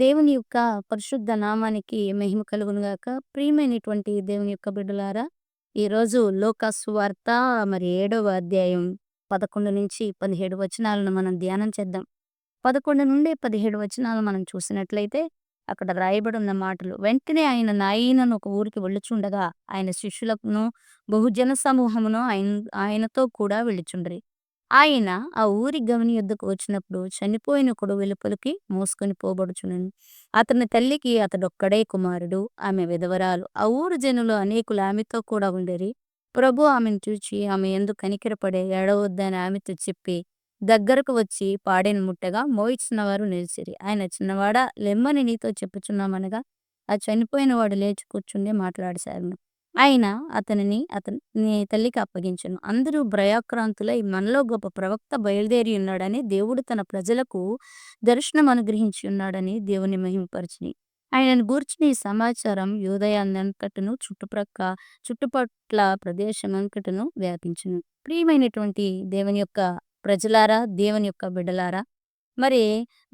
దేవుని యొక్క పరిశుద్ధ నామానికి మహిమ కలుగునుగాక ప్రియమైనటువంటి దేవుని యొక్క బిడ్డలారా, ఈరోజు లోకా సువార్త మరి ఏడవ అధ్యాయం 11-17 వచనాలను మనం ధ్యానం చేద్దాం. 11-17 వచనాలు మనం చూసినట్లయితే అక్కడ రాయబడున్న మాటలు వెంటనే ఆయన నాయనను ఒక ఊరికి వెళ్ళుచుండగా ఆయన శిష్యులకును బహుజన సమూహమును ఆయన ఆయనతో కూడా వెళ్ళుచుండ్రి ఆయన ఆ ఊరి గమని యుద్ధకు వచ్చినప్పుడు చనిపోయినొకడు వెలుపలికి మోసుకొని పోబడుచునని అతని తల్లికి అతడొక్కడే కుమారుడు. ఆమె విధవరాలు. ఆ ఊరు జనులు అనేకులు ఆమెతో కూడా ఉండిరి. ప్రభు ఆమెను చూచి ఆమె యందు కనికరపడి ఏడవొద్దని ఆమెతో చెప్పి దగ్గరకు వచ్చి పాడెను ముట్టగా మోయిచున్నవారు నిలిచిరి. ఆయన చిన్నవాడా లెమ్మని నీతో చెప్పుచున్నామనగా ఆ చనిపోయిన వాడు లేచి కూర్చుండి మాట్లాడసారు ఆయన అతనిని అతని తల్లికి అప్పగించను. అందరూ భయాక్రాంతులై మనలో గొప్ప ప్రవక్త బయలుదేరి ఉన్నాడని దేవుడు తన ప్రజలకు దర్శనం అనుగ్రహించి ఉన్నాడని దేవుని మహిమపరిచిని. ఆయనను గూర్చిన ఈ సమాచారం యూదయనంతటను చుట్టుప్రక్క చుట్టుపట్ల ప్రదేశం ప్రదేశమంతటను వ్యాపించను. ప్రియమైనటువంటి దేవుని యొక్క ప్రజలారా, దేవుని యొక్క బిడ్డలారా, మరి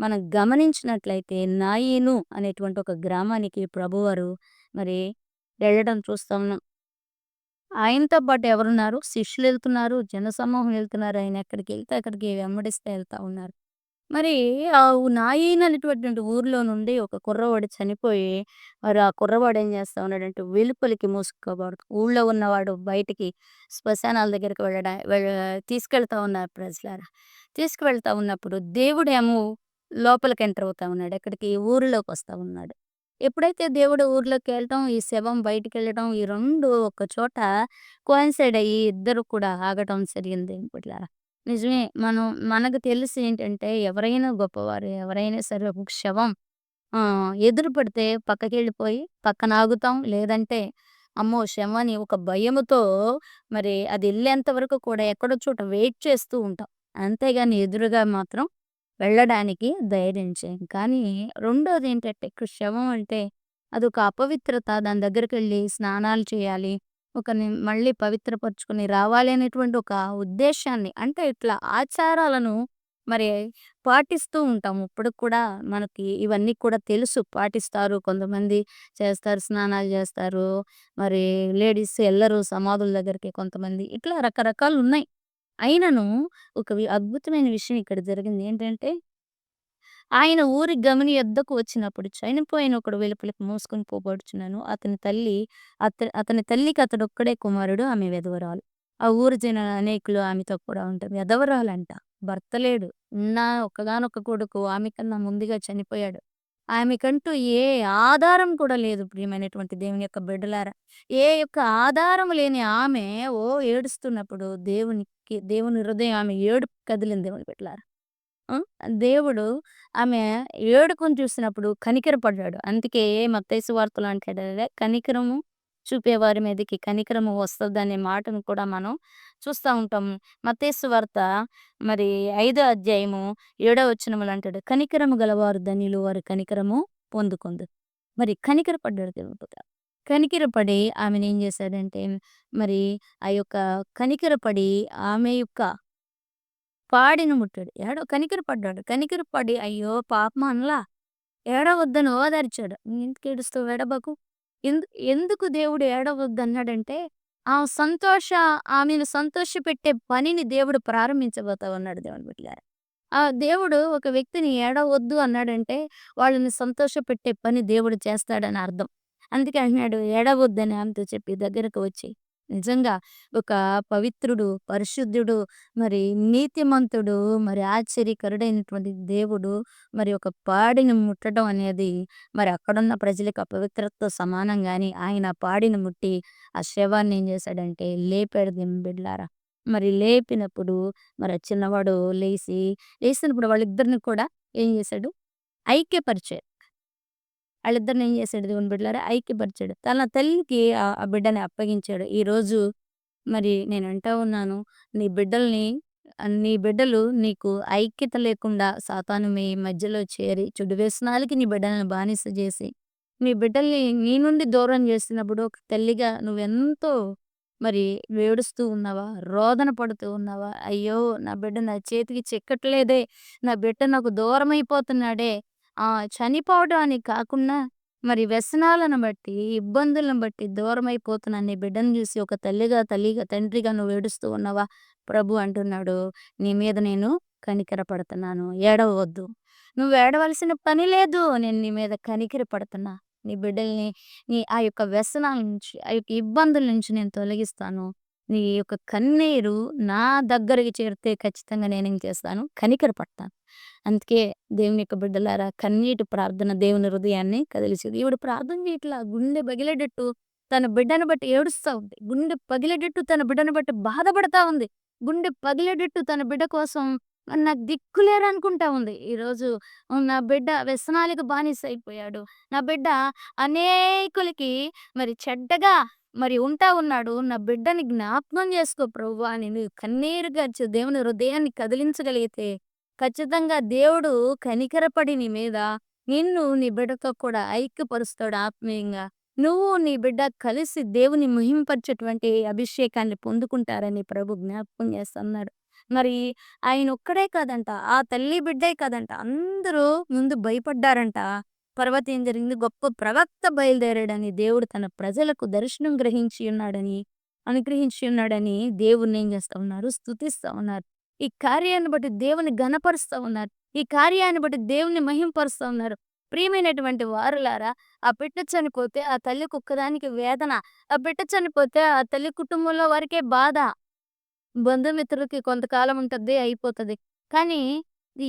మనం గమనించినట్లయితే నాయీను అనేటువంటి ఒక గ్రామానికి ప్రభువారు మరి వెళ్ళడం చూస్తా ఉన్నాం. ఆయనతో పాటు ఎవరున్నారు? శిష్యులు వెళ్తున్నారు. జనసమూహం వెళ్తున్నారు. ఆయన ఎక్కడికి వెళ్తే అక్కడికి వెంబడిస్తా వెళ్తా ఉన్నారు. మరి ఆ నాయీన్ అనేటటువంటి ఊర్లో నుండి ఒక కుర్రవాడు చనిపోయి మరి ఆ కుర్రవాడు ఏం చేస్తా ఉన్నాడంటే వెలుపలికి మోసుకుపోబడు ఊళ్ళో ఉన్నవాడు బయటికి శ్మశానాల దగ్గరికి వెళ్ళడా వెళ్ళ తీసుకెళ్తా ఉన్నారు ప్రజలారా. తీసుకువెళ్తా ఉన్నప్పుడు దేవుడేమో లోపలికి ఎంటర్ అవుతా ఉన్నాడు. ఎక్కడికి? ఊరిలోకి వస్తా ఉన్నాడు. ఎప్పుడైతే దేవుడు ఊర్లోకి వెళ్ళటం, ఈ శవం బయటికెళ్ళటం ఈ రెండు ఒక చోట కోయిన్సైడ్ అయ్యి ఇద్దరు కూడా ఆగటం జరిగింది బిడ్డలారా. నిజమే మనం మనకు తెలిసి ఏంటంటే ఎవరైనా గొప్పవారు ఎవరైనా సరే ఒక శవం ఎదురు పడితే పక్కకెళ్ళిపోయి పక్కన ఆగుతాం. లేదంటే అమ్మో! శవాన్ని ఒక భయముతో మరి అది వెళ్ళేంత వరకు కూడా ఎక్కడో చోట వెయిట్ చేస్తూ ఉంటాం. అంతేగాని ఎదురుగా మాత్రం వెళ్ళడానికి ధైర్యం కానీ రెండోది ఏంటంటే ఇక్కడ శవం అంటే అదొక అపవిత్రత. దాని దగ్గరికి వెళ్ళి స్నానాలు చేయాలి. ఒకరిని మళ్ళీ పవిత్రపరుచుకొని రావాలి అనేటువంటి ఒక ఉద్దేశాన్ని అంటే ఇట్లా ఆచారాలను మరి పాటిస్తూ ఉంటాం. ఇప్పటికి కూడా మనకి ఇవన్నీ కూడా తెలుసు. పాటిస్తారు. కొంతమంది చేస్తారు. స్నానాలు చేస్తారు. మరి లేడీస్ వెళ్ళరు సమాధుల దగ్గరికి కొంతమంది. ఇట్లా రకరకాలు ఉన్నాయి అయినను ఒక వి అద్భుతమైన విషయం ఇక్కడ జరిగింది. ఏంటంటే ఆయన ఊరి గమని యొద్దకు వచ్చినప్పుడు చనిపోయిన ఒకడు వెలుపలికి మోసుకొని పోబడుచున్నాను. అతని తల్లి అత అతని తల్లికి అతడొక్కడే కుమారుడు. ఆమె వెధవరాలు ఆ ఊరి జన అనేకులు ఆమెతో కూడా ఉంటారు. విధవరాలంట. భర్త లేడు. ఉన్న ఒక్కగానొక్క కొడుకు ఆమె కన్నా ముందుగా చనిపోయాడు. ఆమెకంటూ ఏ ఆధారం కూడా లేదు ప్రియమైనటువంటి దేవుని యొక్క బిడ్డలారా. ఏ యొక్క ఆధారం లేని ఆమె ఓ ఏడుస్తున్నప్పుడు దేవుని ఆమెకి దేవుని హృదయం ఆమె ఏడుపు కదిలింది దేవుని పెట్టారు దేవుడు ఆమె ఏడుకొని చూసినప్పుడు కనికరపడ్డాడు. అందుకే మత్తయి వార్తలు అంటాడే కనికరము చూపేవారి మీదకి కనికరము వస్తదనే మాటను కూడా మనం చూస్తూ ఉంటాం. మతేసు వార్త మరి ఐదో అధ్యాయము ఏడో వచ్చినములు అంటాడు. కనికరము గలవారు ధనిలు వారు కనికరము పొందుకుంది మరి కనికరపడ్డాడు దేవుని కనికిరపడి ఆమెను ఏం చేశాడంటే మరి ఆ యొక్క కనికరపడి ఆమె యొక్క పాడిని ముట్టాడు. ఏడో కనికిరపడ్డాడు. కనికిరపడి అయ్యో! పాపం అనలా. ఏడవద్దని ఓదార్చాడు. ఎందుకు ఏడుస్తావు ఏడవకు. ఎందు ఎందుకు దేవుడు ఏడవద్దన్నాడంటే ఆమె సంతోష ఆమెను సంతోషపెట్టే పనిని దేవుడు ప్రారంభించబోతా ఉన్నాడు దేవుని బిడ్డలారా. ఆ దేవుడు ఒక వ్యక్తిని ఏడవద్దు అన్నాడంటే వాళ్ళని సంతోషపెట్టే పని దేవుడు చేస్తాడని అర్థం. అందుకే అంటున్నాడు ఏడవద్దని ఆమెతో చెప్పి దగ్గరకు వచ్చి నిజంగా ఒక పవిత్రుడు, పరిశుద్ధుడు, మరి నీతిమంతుడు, మరి ఆశ్చర్యకరుడైనటువంటి దేవుడు మరి ఒక పాడిని ముట్టడం అనేది మరి అక్కడున్న ప్రజలకు అపవిత్రతతో సమానం కానీ ఆయన పాడిని ముట్టి ఆ శవాన్ని ఏం చేశాడంటే లేపాడు బిడ్లారా మరి లేపినప్పుడు మరి చిన్నవాడు లేచి లేసినప్పుడు వాళ్ళిద్దరిని కూడా ఏం చేశాడు? ఐక్యపరిచారు వాళ్ళిద్దరిని ఏం చేశాడు దేవుని బిడ్డలారా? ఐక్యపరిచాడు. తన తల్లికి ఆ బిడ్డని అప్పగించాడు. ఈరోజు మరి నేను అంటా ఉన్నాను. నీ బిడ్డల్ని నీ బిడ్డలు నీకు ఐక్యత లేకుండా సాతాను మీ మధ్యలో చేరి చెడు వ్యసనాలకి నీ బిడ్డలను బానిస చేసి, నీ బిడ్డల్ని నీ నుండి దూరం చేసినప్పుడు ఒక తల్లిగా నువ్వెంతో మరి వేడుస్తూ ఉన్నావా? రోదన పడుతూ ఉన్నావా? అయ్యో! నా బిడ్డ నా చేతికి చిక్కట్లేదే. నా బిడ్డ నాకు దూరం అయిపోతున్నాడే చనిపోవడం అని కాకుండా మరి వ్యసనాలను బట్టి, ఇబ్బందులను బట్టి దూరమైపోతున్న నీ బిడ్డను చూసి ఒక తల్లిగా, తల్లిగా, తండ్రిగా నువ్వు ఏడుస్తూ ఉన్నావా? ప్రభు అంటున్నాడు, నీ మీద నేను కనికర పడుతున్నాను. ఏడవవద్దు. నువ్వు ఏడవలసిన పని లేదు. నేను నీ మీద కనికర పడుతున్నా. నీ బిడ్డల్ని నీ ఆ యొక్క వ్యసనాల నుంచి, ఆ యొక్క ఇబ్బందుల నుంచి నేను తొలగిస్తాను. నీ యొక్క కన్నీరు నా దగ్గరికి చేరితే ఖచ్చితంగా నేనేం చేస్తాను? కనికర పడతాను. అందుకే దేవుని యొక్క బిడ్డలారా కన్నీటి ప్రార్థన దేవుని హృదయాన్ని కదిలిచేది. ఈవిడ ప్రార్థన చేయట్లా. గుండె పగిలేటట్టు తన బిడ్డను బట్టి ఏడుస్తూ ఉంది. గుండె పగిలేటట్టు తన బిడ్డను బట్టి బాధపడతా ఉంది. గుండె పగిలేటట్టు తన బిడ్డ కోసం నాకు దిక్కులేరు అనుకుంటా ఉంది. ఈరోజు నా బిడ్డ వ్యసనాలకు అయిపోయాడు నా బిడ్డ అనేకులకి మరి చెడ్డగా మరి ఉంటా ఉన్నాడు. నా బిడ్డని జ్ఞాపకం చేసుకో ప్రభువా అని నువ్వు కన్నీరు కార్చి దేవుని హృదయాన్ని కదిలించగలిగితే ఖచ్చితంగా దేవుడు కనికరపడి నీ మీద నిన్ను నీ బిడ్డతో కూడా ఐక్యపరుస్తాడు ఆత్మీయంగా. నువ్వు నీ బిడ్డ కలిసి దేవుని మహిమపరిచేటువంటి అభిషేకాన్ని పొందుకుంటారని ప్రభు జ్ఞాపకం చేస్తున్నాడు. మరి ఆయన ఒక్కడే కాదంట. ఆ తల్లి బిడ్డే కాదంట. అందరూ ముందు భయపడ్డారంట. తర్వాత ఏం జరిగింది? గొప్ప ప్రవక్త బయలుదేరాడని దేవుడు తన ప్రజలకు దర్శనం గ్రహించి ఉన్నాడని, అనుగ్రహించి ఉన్నాడని దేవుణ్ణి ఏం చేస్తూ ఉన్నారు? స్థుతిస్తూ ఉన్నారు. ఈ కార్యాన్ని బట్టి దేవుని గణపరుస్తూ ఉన్నారు. ఈ కార్యాన్ని బట్టి దేవుని మహింపరుస్తూ ఉన్నారు. ప్రియమైనటువంటి వారులారా ఆ బిడ్డ చనిపోతే ఆ తల్లి కుక్కదానికి వేదన. ఆ బిడ్డ చనిపోతే ఆ తల్లి కుటుంబంలో వారికే బాధ. బంధుమిత్రులకి కొంతకాలం ఉంటది. అయిపోతది. కానీ ఈ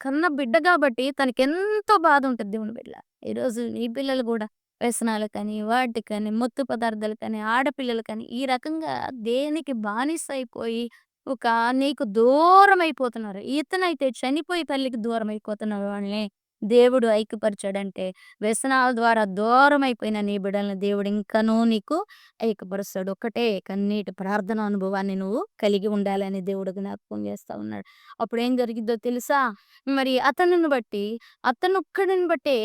కన్న బిడ్డ గాబట్టి తనకెంతో బాధ ఉంటది దేవుని బిడ్డ. ఈరోజు ఈ పిల్లలు గూడా వ్యసనాలకని, వాటికని, మత్తు పదార్థాలకని, ఆడపిల్లలకని ఈ రకంగా దేనికి బానిస అయిపోయి ఒక నీకు దూరం అయిపోతున్నారు ఇతనైతే చనిపోయి తల్లికి అయిపోతున్నారు వాళ్ళని దేవుడు ఐక్యపరిచాడంటే వ్యసనాల ద్వారా దూరమైపోయిన నీ బిడ్డలని దేవుడు ఇంకనూ నీకు ఐక్యపరుస్తాడు. ఒక్కటే కన్నీటి ప్రార్థన అనుభవాన్ని నువ్వు కలిగి ఉండాలని దేవుడు జ్ఞాపకం చేస్తా ఉన్నాడు. అప్పుడు ఏం జరిగిద్దో తెలుసా? మరి అతనిని బట్టి, అతనొక్కడిని బట్టే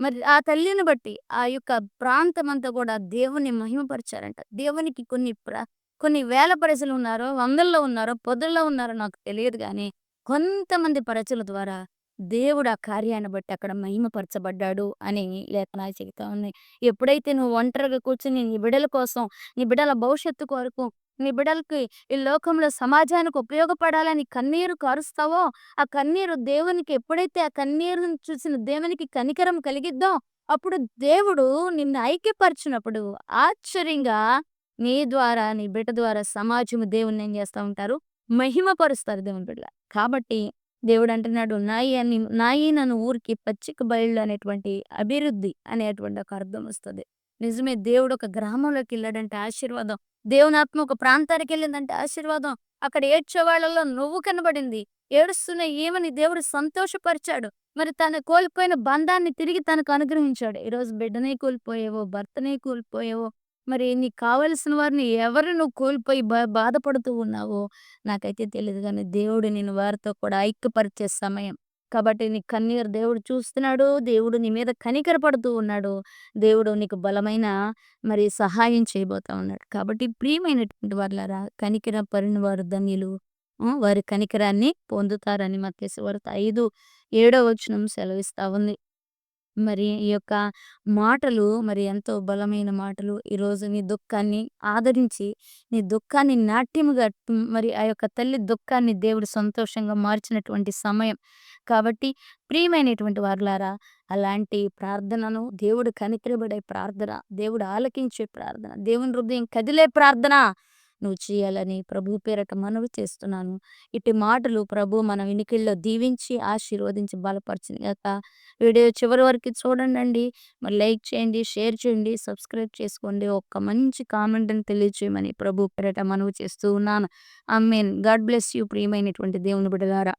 మరి ఆ తల్లిని బట్టి ఆ యొక్క ప్రాంతం అంతా కూడా దేవుని మహిమపరిచారంట. దేవునికి కొన్ని ప్ర కొన్ని వేల ప్రజలున్నారో, వందల్లో ఉన్నారో, పొద్దుల్లో ఉన్నారో నాకు తెలియదు కానీ కొంతమంది ప్రజల ద్వారా దేవుడు ఆ కార్యాన్ని బట్టి అక్కడ మహిమపరచబడ్డాడు అని లేఖనాలు చెబుతా ఉన్నాయి. ఎప్పుడైతే నువ్వు ఒంటరిగా కూర్చుని నీ బిడ్డల కోసం, నీ బిడ్డల భవిష్యత్తు కొరకు, నీ బిడ్డలకి ఈ లోకంలో సమాజానికి ఉపయోగపడాలని కన్నీరు కారుస్తావో, ఆ కన్నీరు దేవునికి ఎప్పుడైతే ఆ కన్నీరును చూసిన దేవునికి కనికరం కలిగిద్దో, అప్పుడు దేవుడు నిన్ను ఐక్యపరిచినప్పుడు ఆశ్చర్యంగా నీ ద్వారా, నీ బిడ్డ ద్వారా సమాజము దేవుని ఏం చేస్తా ఉంటారు? మహిమపరుస్తారు దేవుని బిడ్డ కాబట్టి దేవుడు అంటున్నాడు, నాయి అని నాయి నన్ను ఊరికి పచ్చిక బయళ్ళు అనేటువంటి అభివృద్ధి అనేటువంటి ఒక అర్థం వస్తుంది నిజమే దేవుడు ఒక గ్రామంలోకి వెళ్ళాడంటే ఆశీర్వాదం. దేవుని ఆత్మ ఒక ప్రాంతానికి వెళ్ళిందంటే ఆశీర్వాదం. అక్కడ ఏడ్చే వాళ్ళలో నువ్వు కనబడింది. ఏడుస్తున్న ఏమని దేవుడు సంతోషపరిచాడు. మరి తను కోల్పోయిన బంధాన్ని తిరిగి తనకు అనుగ్రహించాడు. ఈరోజు బిడ్డనే కోల్పోయేవో భర్తనే కోల్పోయేవో మరి నీకు కావలసిన వారిని ఎవరు నువ్వు కోల్పోయి బా బాధపడుతూ ఉన్నావో నాకైతే తెలియదు కానీ దేవుడు నేను వారితో కూడా ఐక్యపరిచే సమయం. కాబట్టి నీ కన్నీరు దేవుడు చూస్తున్నాడు. దేవుడు నీ మీద కనికరపడుతూ ఉన్నాడు. దేవుడు నీకు బలమైన మరి సహాయం చేయబోతా ఉన్నాడు. కాబట్టి ప్రియమైనటువంటి వారలారా కనికర పడిన వారు ధన్యులు. వారి కనికరాన్ని పొందుతారని మత్స్య సువార్త 5, 7 వచనం సెలవిస్తా ఉంది. మరి ఈ యొక్క మాటలు మరి ఎంతో బలమైన మాటలు. ఈరోజు నీ దుఃఖాన్ని ఆదరించి, నీ దుఃఖాన్ని నాట్యముగా మరి ఆ యొక్క తల్లి దుఃఖాన్ని దేవుడు సంతోషంగా మార్చినటువంటి సమయం. కాబట్టి ప్రియమైనటువంటి వారులారా అలాంటి ప్రార్థనను దేవుడు కనికరపడే ప్రార్థన, దేవుడు ఆలకించే ప్రార్థన, దేవుని హృదయం కదిలే ప్రార్థన నువ్వు చేయాలని ప్రభు పేరట మనవి చేస్తున్నాను. ఇట్టి మాటలు ప్రభు మన వినికిల్లో దీవించి, ఆశీర్వదించి బలపరిచింది కాక వీడియో చివరి వరకు చూడండి మరి లైక్ చేయండి, షేర్ చేయండి, సబ్స్క్రైబ్ చేసుకోండి. ఒక్క మంచి కామెంట్‌ని తెలియచేయమని ప్రభు పేరట మనవి చేస్తూ ఉన్నాను. I mean God bless you ప్రియమైనటువంటి దేవుని బిడ్డలారా.